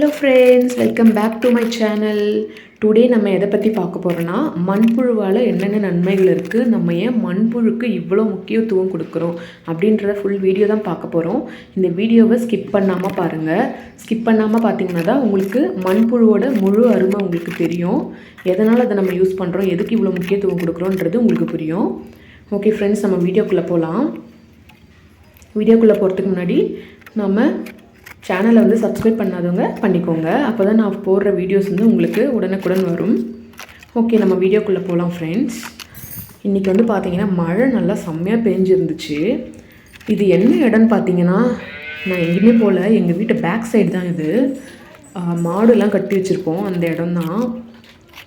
Hello friends welcome back to my channel today நம்ம எதை பற்றி பார்க்க போகிறோன்னா மண்புழுவால் என்னென்ன நன்மைகள் இருக்குது நம்ம ஏன் மண்புழுக்கு இவ்வளோ முக்கியத்துவம் கொடுக்குறோம் அப்படின்றத ஃபுல் வீடியோ தான் பார்க்க போகிறோம் இந்த வீடியோவை ஸ்கிப் பண்ணாமல் பாருங்கள் ஸ்கிப் பண்ணாமல் பார்த்தீங்கன்னா தான் உங்களுக்கு மண்புழுவோட முழு அருமை உங்களுக்கு தெரியும். எதனால் அதை நம்ம யூஸ் பண்ணுறோம் எதுக்கு இவ்வளோ முக்கியத்துவம் கொடுக்குறோன்றது உங்களுக்கு புரியும். ஓகே ஃப்ரெண்ட்ஸ் நம்ம வீடியோக்குள்ளே போகலாம் வீடியோக்குள்ளே போகிறதுக்கு முன்னாடி நம்ம சேனலை வந்து சப்ஸ்கிரைப் பண்ணாதவங்க பண்ணிக்கோங்க. அப்போ தான் நான் போடுற வீடியோஸ் வந்து உங்களுக்கு உடனுக்குடன் வரும். ஓகே நம்ம வீடியோக்குள்ளே போகலாம் ஃப்ரெண்ட்ஸ் இன்றைக்கி வந்து பார்த்தீங்கன்னா மழை நல்லா செம்மையாக பெஞ்சிருந்துச்சு. இது என்ன இடம்னு பார்த்தீங்கன்னா நான் எங்கேயுமே போகல எங்கள் வீட்டு பேக் சைடு தான் இது. மாடுலாம் கட்டி வச்சுருப்போம். அந்த இடம் தான்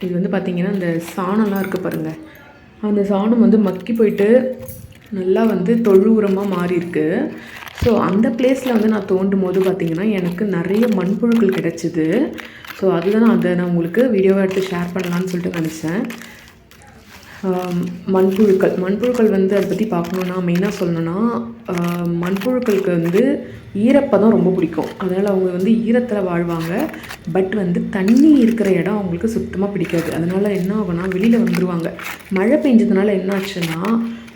இது வந்து பார்த்திங்கன்னா இந்த சாணம்லாம் இருக்குது பாருங்கள் அந்த சாணம் வந்து மக்கி போயிட்டு நல்லா வந்து தொழு உரமாக மாறி இருக்குது ஸோ அந்த பிளேஸில் வந்து நான் தோண்டும் போது பார்த்திங்கன்னா எனக்கு நிறைய மண்புழுக்கள் கிடச்சிது. ஸோ அதுதான் நான் அதை நான் உங்களுக்கு வீடியோவை எடுத்து ஷேர் பண்ணலான்னு சொல்லிட்டு நினச்சேன். மண்புழுக்கள். மண்புழுக்கள் வந்து அதை பற்றி பார்க்கணுன்னா மெயினாக சொல்லணுன்னா மண்புழுக்களுக்கு வந்து ஈரப்பதம் ரொம்ப பிடிக்கும். அதனால் அவங்க வந்து ஈரத்தில் வாழ்வாங்க. பட் வந்து தண்ணி இருக்கிற இடம் அவங்களுக்கு சுத்தமாக பிடிக்காது. அதனால் என்ன ஆகும்னா வெளியில் வந்துடுவாங்க மழை பெஞ்சதுனால என்ன ஆச்சுன்னா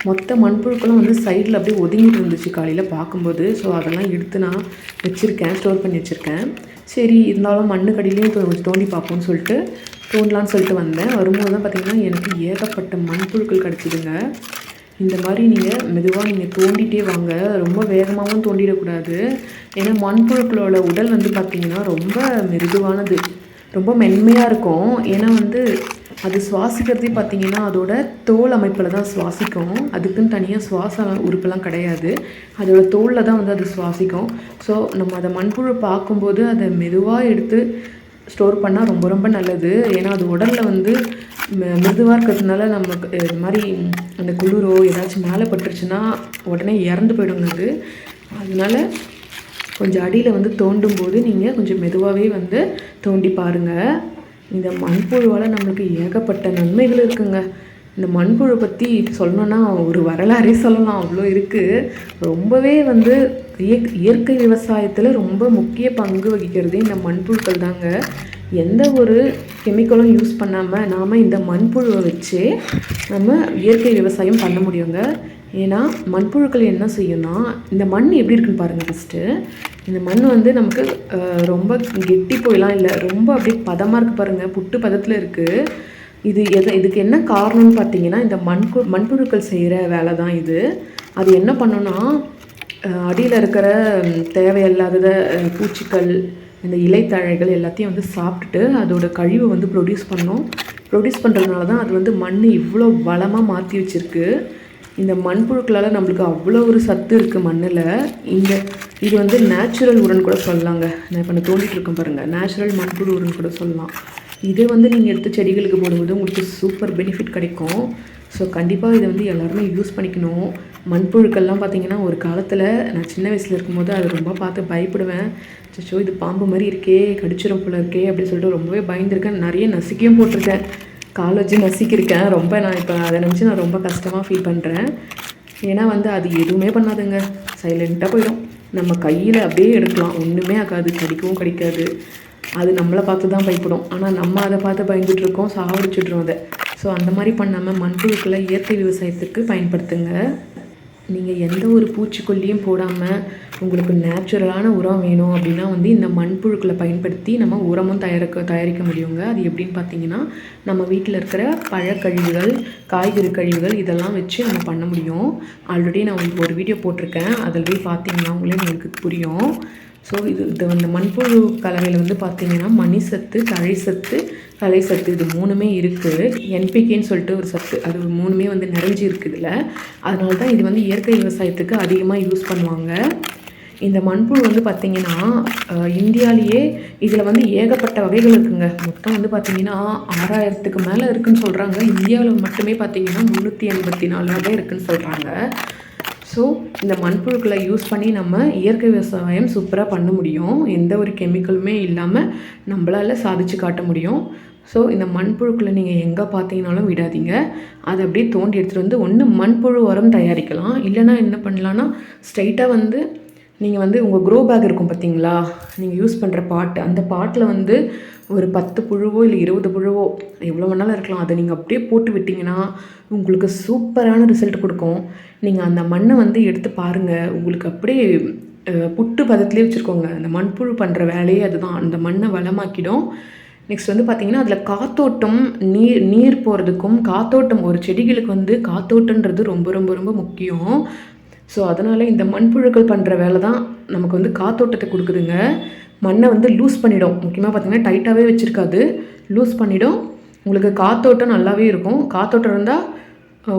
மொத்த மண்புழுக்களும் வந்து சைடில் அப்படியே ஒதுங்கிட்டு இருந்துச்சு காலையில் பார்க்கும்போது. ஸோ அதெல்லாம் எடுத்து நான் வச்சுருக்கேன் ஸ்டோர் பண்ணி வச்சுருக்கேன். சரி இருந்தாலும் மண்ணுக்கடியிலையும் கொஞ்சம் தோண்டி பார்ப்போம்னு சொல்லிட்டு தோண்டலான்னு சொல்லிட்டு வந்தேன். வரும்போது தான் பார்த்தீங்கன்னா எனக்கு ஏகப்பட்ட மண்புழுக்கள் கிடச்சிதுங்க. இந்த மாதிரி நீங்கள் மெதுவாக நீங்கள் தோண்டிகிட்டே வாங்க. ரொம்ப வேகமாகவும் தோண்டிடக்கூடாது. ஏன்னா மண்புழுக்களோட உடல் வந்து பார்த்திங்கன்னா ரொம்ப மிருதுவானது. ரொம்ப மென்மையாக இருக்கும். ஏன்னா வந்து அது சுவாசிக்கிறதே பார்த்தீங்கன்னா அதோட தோல் அமைப்பில் தான் சுவாசிக்கும். அதுக்குன்னு தனியாக சுவாச உறுப்பெல்லாம் கிடையாது. அதோட தோலில் தான் வந்து அது சுவாசிக்கும். ஸோ நம்ம அதை மண்புழு பார்க்கும்போது அதை மெதுவாக எடுத்து ஸ்டோர் பண்ணால் ரொம்ப ரொம்ப நல்லது. ஏன்னா அது உடலில் வந்து மிருதுவாக இருக்கிறதுனால நமக்கு இது மாதிரி அந்த குளிரோ ஏதாச்சும் மேலே பட்டுருச்சுன்னா உடனே இறந்து போயிடுங்க அது. அதனால கொஞ்சம் அடியில் வந்து தோண்டும் போது நீங்கள் கொஞ்சம் மெதுவாகவே வந்து தோண்டி பாருங்கள் இந்த மண்புழுவால் நம்மளுக்கு ஏகப்பட்ட நன்மைகள் இருக்குங்க. இந்த மண்புழு பற்றி சொல்லணுன்னா ஒரு வரலாறே சொல்லலாம். அவ்வளோ இருக்குது ரொம்பவே வந்து இயற்கை விவசாயத்தில் ரொம்ப முக்கிய பங்கு வகிக்கிறதே இந்த மண்புழுக்கள் தாங்க. எந்த ஒரு கெமிக்கலும் யூஸ் பண்ணாமல் நாம் இந்த மண்புழுவை வச்சே நம்ம இயற்கை விவசாயம் பண்ண முடியுங்க. ஏன்னா மண்புழுக்கள் என்ன செய்யும்னா இந்த மண் எப்படி இருக்குன்னு பாருங்கள் ஃபஸ்ட்டு இந்த மண் வந்து நமக்கு ரொம்ப கெட்டி போயெல்லாம் இல்லை. ரொம்ப அப்படியே பதமாக இருக்குது பாருங்கள் புட்டு பதத்தில் இருக்குது இது எது இதுக்கு என்ன காரணம்னு பார்த்தீங்கன்னா இந்த மண்பு மண்புழுக்கள் செய்கிற வேலை தான் இது. அது என்ன பண்ணுன்னா அடியில் இருக்கிற தேவையில்லாத பூச்சிக்கள் பூச்சிகள் இந்த இலைத்தழைகள் எல்லாத்தையும் வந்து சாப்பிட்டுட்டு அதோட கழிவை வந்து ப்ரொடியூஸ் பண்ணும். ப்ரொடியூஸ் பண்ணுறதுனால தான் அது வந்து மண் இவ்வளோ வளமாக மாற்றி வச்சிருக்கு. இந்த மண்புழுக்களால் நம்மளுக்கு அவ்வளோ ஒரு சத்து இருக்குது மண்ணில். இந்த இது வந்து நேச்சுரல் உரன் கூட சொல்லலாங்க. நான் இப்போ நான் தோண்டிட்டு பாருங்கள் நேச்சுரல் மண்புழு உரன் கூட சொல்லலாம். இதை வந்து நீங்கள் எடுத்து செடிகளுக்கு போடும்போது உங்களுக்கு சூப்பர் பெனிஃபிட் கிடைக்கும். ஸோ கண்டிப்பாக இதை வந்து எல்லாருமே யூஸ் பண்ணிக்கணும். மண்புழுக்கள்லாம் பார்த்தீங்கன்னா ஒரு காலத்தில் நான் சின்ன வயசில் இருக்கும்போது அதை ரொம்ப பார்த்து பயப்படுவேன். சச்சோ இது பாம்பு மாதிரி இருக்கே கடிச்சிரும் போல இருக்கே அப்படின்னு சொல்லிட்டு ரொம்பவே பயந்துருக்கேன். நிறைய நசுக்கியும் போட்டிருக்கேன். கால் வச்சு நசுக்கியிருக்கேன் ரொம்ப நான் இப்போ அதை நினச்சி நான் ரொம்ப கஷ்டமாக ஃபீல் பண்ணுறேன் ஏன்னா வந்து அது எதுவுமே பண்ணாதுங்க. சைலண்ட்டாக போயிடும். நம்ம கையில் அப்படியே எடுக்கலாம். ஒன்றுமே ஆகாது. கடிக்கவும் கடிக்காது. அது நம்மளை பார்த்து தான் பயப்படும். ஆனால் நம்ம அதை பார்த்து பயந்துட்டு இருக்கோம். சாவடிச்சிட்றோம் அதை. ஸோ அந்த மாதிரி பண்ணாமல் மண்புழுக்களை இயற்கை விவசாயத்துக்கு பயன்படுத்துங்க. நீங்கள் எந்த ஒரு பூச்சிக்கொல்லியும் போடாமல் உங்களுக்கு நேச்சுரலான உரம் வேணும் அப்படின்னா வந்து இந்த மண்புழுக்களை பயன்படுத்தி நம்ம உரமும் தயாரிக்க தயாரிக்க முடியுங்க. அது எப்படின்னு பார்த்தீங்கன்னா நம்ம வீட்டில் இருக்கிற பழக்கழிவுகள் காய்கறி கழிவுகள் இதெல்லாம் வச்சு நம்ம பண்ண முடியும். ஆல்ரெடி நான் உங்களுக்கு ஒரு வீடியோ போட்டிருக்கேன். அதில் போய் பார்த்தீங்கன்னா உங்களே உங்களுக்கு புரியும். ஸோ இது இது அந்த மண்புழு கலவையில் வந்து பார்த்திங்கன்னா மணி சத்து தழை சத்து தலை சத்து இது மூணுமே இருக்குது என்பிகேன்னு சொல்லிட்டு ஒரு சத்து அது மூணுமே வந்து நிறைஞ்சு இருக்குது இதில் அதனால தான் இது வந்து இயற்கை விவசாயத்துக்கு அதிகமாக யூஸ் பண்ணுவாங்க. இந்த மண்புழு வந்து பார்த்திங்கன்னா அஹ், இந்தியாவிலேயே இதில் வந்து ஏகப்பட்ட வகைகள் இருக்குங்க. மொத்தம் வந்து பார்த்திங்கன்னா ஆறாயிரத்துக்கு மேலே இருக்குன்னு சொல்கிறாங்க இந்தியாவில் மட்டுமே பார்த்திங்கன்னா முந்நூற்றி எண்பத்தி நாலு வகை இருக்குதுன்னு சொல்கிறாங்க ஸோ இந்த மண்புழுக்களை யூஸ் பண்ணி நம்ம இயற்கை விவசாயம் சூப்பராக பண்ண முடியும். எந்த ஒரு கெமிக்கலுமே இல்லாமல் நம்மளால் சாதிச்சு காட்ட முடியும். ஸோ இந்த மண்புழுக்களை நீங்கள் எங்கே பார்த்தீங்கனாலும் விடாதீங்க. அதை அப்படியே தோண்டி எடுத்துகிட்டு வந்து ஒன்று மண்புழு உரம் தயாரிக்கலாம். இல்லைன்னா என்ன பண்ணலான்னா ஸ்ட்ரைட்டாக வந்து நீங்கள் வந்து உங்கள் க்ரோ பேக் இருக்கும் பார்த்தீங்களா நீங்கள் யூஸ் பண்ணுற பாட்டு அந்த பாட்டில் வந்து ஒரு பத்து புழுவோ இல்லை இருபது புழுவோ எவ்வளோ வேணாலும் இருக்கலாம். அதை நீங்கள் அப்படியே போட்டு விட்டிங்கன்னா உங்களுக்கு சூப்பரான ரிசல்ட் கொடுக்கும். நீங்கள் அந்த மண்ணை வந்து எடுத்து பாருங்கள் உங்களுக்கு அப்படியே புட்டு பதத்துலேயே வச்சுருக்கோங்க. அந்த மண்புழு பண்ணுற வேலையே அதுதான். அந்த மண்ணை வளமாக்கிடும். நெக்ஸ்ட் வந்து பார்த்திங்கன்னா அதில் காத்தோட்டம் நீர் நீர் போகிறதுக்கும் காத்தோட்டம் ஒரு செடிகளுக்கு வந்து காத்தோட்டன்றது ரொம்ப ரொம்ப ரொம்ப முக்கியம். ஸோ அதனால் இந்த மண்புழுக்கள் பண்ணுற வேலை தான் நமக்கு வந்து காத்தோட்டத்தை கொடுக்குதுங்க. மண்ணை வந்து லூஸ் பண்ணிடும். முக்கியமாக பார்த்தீங்கன்னா டைட்டாகவே வச்சுருக்காது. லூஸ் பண்ணிடும். உங்களுக்கு காத்தோட்டம் நல்லாவே இருக்கும். காத்தோட்டம் இருந்தால்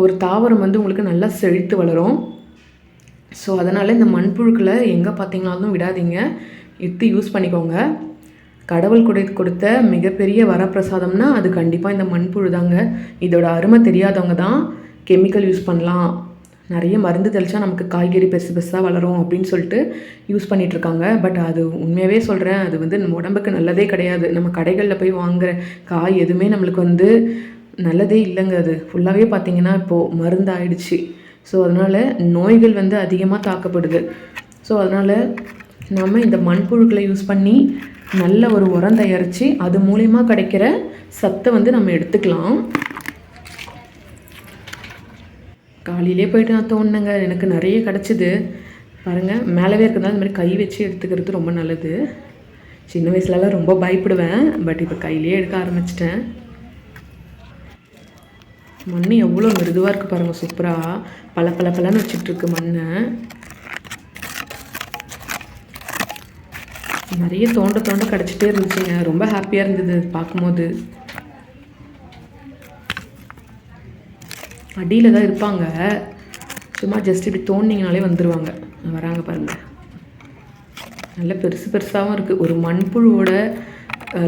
ஒரு தாவரம் வந்து உங்களுக்கு நல்லா செழித்து வளரும். ஸோ அதனால் இந்த மண்புழுக்களை எங்கே பார்த்தீங்கனாலும் விடாதீங்க. எடுத்து யூஸ் பண்ணிக்கோங்க. கடவுள் கொடை கொடுத்த மிகப்பெரிய வரப்பிரசாதம்னா அது கண்டிப்பாக இந்த மண்புழு தாங்க இதோட அருமை தெரியாதவங்க தான் கெமிக்கல் யூஸ் பண்ணலாம். நிறைய மருந்து தெளித்தா நமக்கு காய்கறி பெருசு பெருசாக வளரும் அப்படின்னு சொல்லிட்டு யூஸ் பண்ணிகிட்ருக்காங்க பட் அது உண்மையாகவே சொல்கிறேன் அது வந்து நம்ம உடம்புக்கு நல்லதே கிடையாது. நம்ம கடைகளில் போய் வாங்குற காய் எதுவுமே நம்மளுக்கு வந்து நல்லதே இல்லைங்க அது. ஃபுல்லாகவே பார்த்திங்கன்னா இப்போது மருந்து ஆயிடுச்சு ஸோ அதனால் நோய்கள் வந்து அதிகமாக தாக்கப்படுது. ஸோ அதனால் நம்ம இந்த மண்புழுக்களை யூஸ் பண்ணி நல்ல ஒரு உரம் தயாரித்து அது மூலயமா கிடைக்கிற சத்தை வந்து நம்ம எடுத்துக்கலாம். காலையிலே போயிட்டு நான் தோணுங்க எனக்கு நிறைய கிடச்சிது. பாருங்கள் மேலவே இருக்கிறதால இந்த மாதிரி கை வச்சு எடுத்துக்கிறது ரொம்ப நல்லது. சின்ன வயசுலலாம் ரொம்ப பயப்படுவேன். பட் இப்போ கையிலே எடுக்க ஆரம்பிச்சிட்டேன். மண் எவ்வளோ மிருதுவாக இருக்குது பாருங்கள் சூப்பராக பல பல பலன்னு வச்சுட்ருக்கு மண்ணை. நிறைய தோண்ட தோண்ட கிடச்சிட்டே இருந்துச்சுங்க. ரொம்ப ஹாப்பியாக இருந்தது பார்க்கும்போது. அடியில் தான் இருப்பாங்க. சும்மா ஜஸ்ட் இப்படி தோண்டிங்கனாலே வந்துடுவாங்க வராங்க பாருங்கள் நல்ல பெருசு பெருசாகவும் இருக்குது ஒரு மண்புழுவோட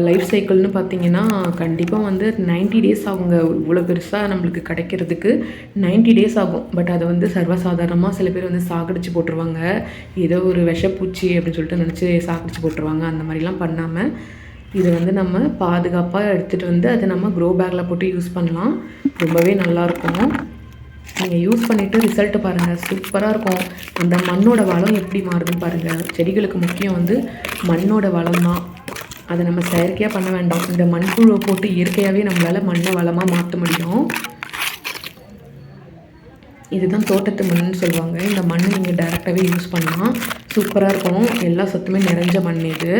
லைஃப் சைக்கிள்னு பார்த்தீங்கன்னா கண்டிப்பாக வந்து 90 டேஸ் ஆகுங்க. இவ்வளோ பெருசாக நம்மளுக்கு கிடைக்கிறதுக்கு 90 டேஸ் ஆகும். பட் அதை வந்து சர்வசாதாரணமாக சில பேர் வந்து சாகடிச்சு போட்டுருவாங்க. ஏதோ ஒரு விஷப்பூச்சி அப்படின்னு சொல்லிட்டு நினச்சி சாகடிச்சு போட்டுருவாங்க. அந்த மாதிரிலாம் பண்ணாமல் இது வந்து நம்ம பாதுகாப்பாக எடுத்துகிட்டு வந்து அதை நம்ம க்ரோ பேக்கில் போட்டு யூஸ் பண்ணலாம். ரொம்பவே நல்லாயிருக்கும் நீங்கள் யூஸ் பண்ணிவிட்டு ரிசல்ட்டு பாருங்கள் சூப்பராக இருக்கும். அந்த மண்ணோட வளம் எப்படி மாறுதுன்னு பாருங்கள் செடிகளுக்கு முக்கியம் வந்து மண்ணோட வளம் தான். அதை நம்ம செயற்கையாக பண்ண வேண்டாம். இந்த மண்புழுவை போட்டு இயற்கையாகவே நம்மளால் மண்ணை வளமாக மாற்ற முடியும். இதுதான் தோட்டத்து மண்ணுன்னு சொல்லுவாங்க. இந்த மண் நீங்கள் டைரெக்டாகவே யூஸ் பண்ணலாம். சூப்பராக இருக்கும். எல்லா சத்துமே நிறைஞ்ச மண் இது.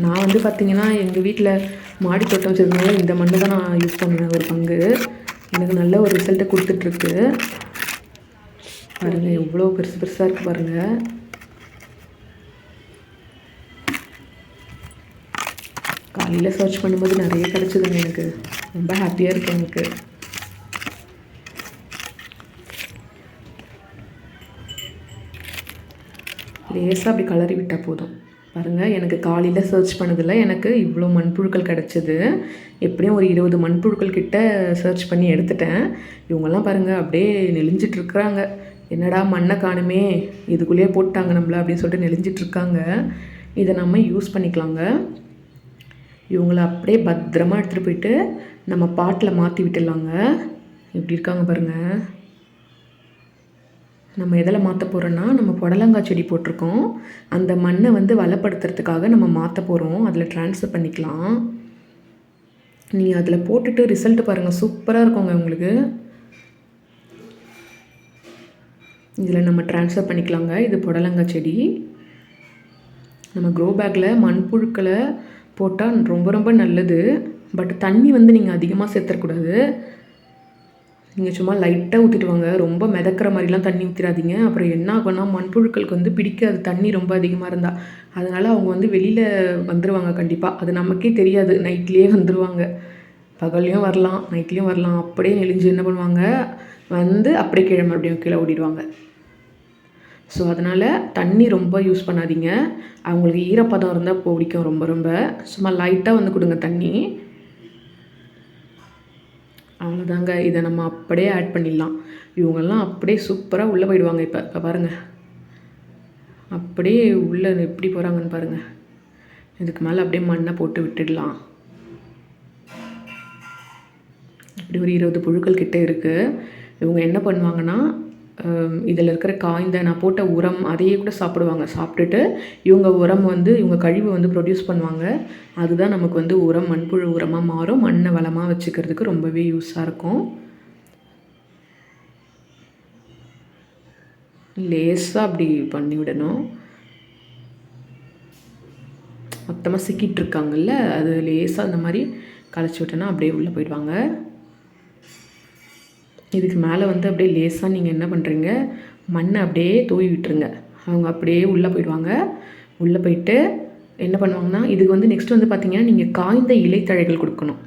நான் வந்து பார்த்தீங்கன்னா எங்கள் வீட்டில் மாடி தோட்டம் வச்சதுனால இந்த மண்ணை தான் நான் யூஸ் பண்ணுவேன் ஒரு பங்கு. எனக்கு நல்ல ஒரு ரிசல்ட்டை கொடுத்துட்ருக்கு. பாருங்கள் எவ்வளோ பெருசு பெருசாக இருக்குது பாருங்கள் காலையில் சர்ச் பண்ணும்போது நிறைய கிடச்சிதுங்க எனக்கு. ரொம்ப ஹாப்பியாக இருக்கு எனக்கு. லேசாக அப்படி கலரி விட்டால் போதும். பாருங்கள் எனக்கு காலையில் சர்ச் பண்ணதில் எனக்கு இவ்வளோ மண்புழுக்கள் கிடச்சிது. எப்படியும் ஒரு இருபது மண்புழுக்கள் கிட்ட சர்ச் பண்ணி எடுத்துட்டேன். இவங்கெல்லாம் பாருங்கள் அப்படியே நெளிஞ்சிட்ருக்குறாங்க என்னடா மண்ணை காணுமே இதுக்குள்ளேயே போட்டாங்க நம்மள அப்படின்னு சொல்லிட்டு நெளிஞ்சிட்ருக்காங்க இதை நம்ம யூஸ் பண்ணிக்கலாங்க. இவங்கள அப்படியே பத்திரமா எடுத்துகிட்டு போயிட்டு நம்ம பாட்டில் மாற்றி விட்டுடலாங்க. எப்படி இருக்காங்க பாருங்கள் நம்ம எதில் மாற்ற போகிறோன்னா நம்ம புடலங்காய் செடி போட்டிருக்கோம். அந்த மண்ணை வந்து வளப்படுத்துறதுக்காக நம்ம மாற்ற போகிறோம் அதில் ட்ரான்ஸ்ஃபர் பண்ணிக்கலாம். நீங்கள் அதில் போட்டுட்டு ரிசல்ட் பாருங்கள் சூப்பராக இருக்குங்க உங்களுக்கு. இதில் நம்ம ட்ரான்ஸ்ஃபர் பண்ணிக்கலாங்க. இது புடலங்காய் செடி. நம்ம க்ரோ பேக்கில் மண்புழுக்களை போட்டால் ரொம்ப ரொம்ப நல்லது. பட் தண்ணி வந்து நீங்கள் அதிகமாக சேர்த்துறக்கூடாது. நீங்கள் சும்மா லைட்டாக ஊற்றிட்டு வாங்க. ரொம்ப மிதக்கிற மாதிரிலாம் தண்ணி ஊற்றிடாதீங்க அப்புறம் என்ன ஆகும்னா மண்புழுக்களுக்கு வந்து பிடிக்காது தண்ணி ரொம்ப அதிகமாக இருந்தால் அதனால் அவங்க வந்து வெளியில் வந்துடுவாங்க கண்டிப்பாக அது நமக்கே தெரியாது. நைட்லேயே வந்துடுவாங்க பகல்லையும் வரலாம் நைட்லேயும் வரலாம். அப்படியே நெளிஞ்சு என்ன பண்ணுவாங்க? வந்து அப்படியே கீழே மறுபடியும் கீழே ஓடிடுவாங்க. ஸோ அதனால் தண்ணி ரொம்ப யூஸ் பண்ணாதீங்க. அவங்களுக்கு ஈரப்பதம் இருந்தால் பிடிக்கும் ரொம்ப ரொம்ப. சும்மா லைட்டாக வந்து கொடுங்க தண்ணி. அவ்வளோதாங்க இதை நம்ம அப்படியே ஆட் பண்ணிடலாம். இவங்கெல்லாம் அப்படியே சூப்பராக உள்ளே போயிடுவாங்க இப்போ. இப்போ பாருங்கள் அப்படியே உள்ளே எப்படி போகிறாங்கன்னு பாருங்கள் இதுக்கு மேலே அப்படியே மண்ணை போட்டு விட்டுடலாம். இப்படி ஒரு இருபது புழுக்கள் கிட்டே இருக்குது இவங்க என்ன பண்ணுவாங்கன்னா இதில் இருக்கிற காய்ந்த நான் போட்ட உரம் அதையே கூட சாப்பிடுவாங்க. சாப்பிட்டுட்டு இவங்க உரம் வந்து இவங்க கழிவு வந்து ப்ரொடியூஸ் பண்ணுவாங்க. அதுதான் நமக்கு வந்து உரம் மண்புழு உரமாக மாறும். மண்ணை வளமாக வச்சுக்கிறதுக்கு ரொம்பவே யூஸாக இருக்கும். லேசாக அப்படி பண்ணி விடணும். மொத்தமாக சிக்கிட்டு இருக்காங்கல்ல அது லேசாக அந்த மாதிரி களைச்சி விட்டோன்னா அப்படியே உள்ளே போயிடுவாங்க. இதுக்கு மேலே வந்து அப்படியே லேசாக நீங்கள் என்ன பண்ணுறீங்க மண்ணை அப்படியே தூவி விட்டுருங்க. அவங்க அப்படியே உள்ளே போயிடுவாங்க. உள்ளே போயிட்டு என்ன பண்ணுவாங்கன்னா இதுக்கு வந்து நெக்ஸ்ட் வந்து பார்த்தீங்கன்னா நீங்கள் காய்ந்த இலைத்தழைகள் கொடுக்கணும்.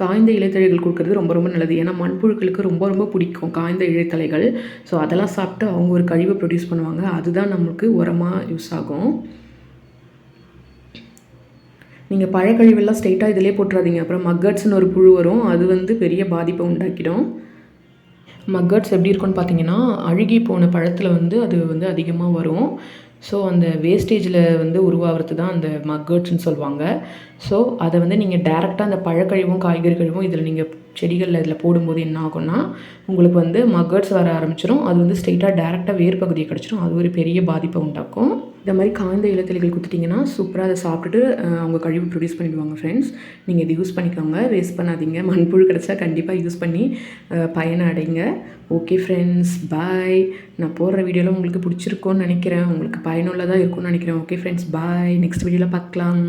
காய்ந்த இலைத்தழைகள் கொடுக்குறது ரொம்ப ரொம்ப நல்லது. ஏன்னா மண்புழுக்களுக்கு ரொம்ப ரொம்ப பிடிக்கும் காய்ந்த இலைத்தழைகள். ஸோ அதெல்லாம் சாப்பிட்டு அவங்க ஒரு கழிவை ப்ரொடியூஸ் பண்ணுவாங்க. அதுதான் நம்மளுக்கு உரமாக யூஸ் ஆகும். நீங்கள் பழக்கழிவெல்லாம் ஸ்ட்ரெயிட்டாக இதிலே போட்டுறாதீங்க. அப்புறம் மக்கட்ஸ்னு ஒரு புழு வரும். அது வந்து பெரிய பாதிப்பை உண்டாக்கிடும். மக்கட்ஸ் எப்படி இருக்கும்னு பார்த்தீங்கன்னா அழுகி போன பழத்தில் வந்து அது வந்து அதிகமாக வரும். ஸோ அந்த வேஸ்டேஜில் வந்து உருவாகிறது தான் அந்த மக்கட்ஸ்ன்னு சொல்லுவாங்க. ஸோ அதை வந்து நீங்கள் டேரெக்டாக அந்த பழக்கழிவும் காய்கறி கழிவும் இதில் நீங்கள் செடிகளில் இதில் போடும்போது என்ன ஆகும்னா உங்களுக்கு வந்து மக்கட்ஸ் வர ஆரம்பிச்சிடும் அது வந்து ஸ்ட்ரெயிட்டாக டேரெக்டாக வேர் பகுதியை கிடச்சிரும். அது ஒரு பெரிய பாதிப்பை உண்டாக்கும். இந்த மாதிரி காய்ந்த இலத்தலைகள் குத்திட்டிங்கன்னா சூப்பராக அதை சாப்பிட்டுட்டு அவங்க கழிவு ப்ரொடியூஸ் பண்ணிடுவாங்க ஃப்ரெண்ட்ஸ் நீங்கள் இது யூஸ் பண்ணிக்கோங்க. வேஸ்ட் பண்ணாதீங்க. மண்புழு கிடச்சா கண்டிப்பாக யூஸ் பண்ணி பயனை அடைங்க ஓகே ஃப்ரெண்ட்ஸ் பாய் நான் போடுற வீடியோலாம் உங்களுக்கு பிடிச்சிருக்கோன்னு நினைக்கிறேன். உங்களுக்கு பயனுள்ளதாக இருக்கும்னு நினைக்கிறேன். ஓகே ஃப்ரெண்ட்ஸ் பாய் நெக்ஸ்ட் வீடியோவில் பார்க்கலாம்.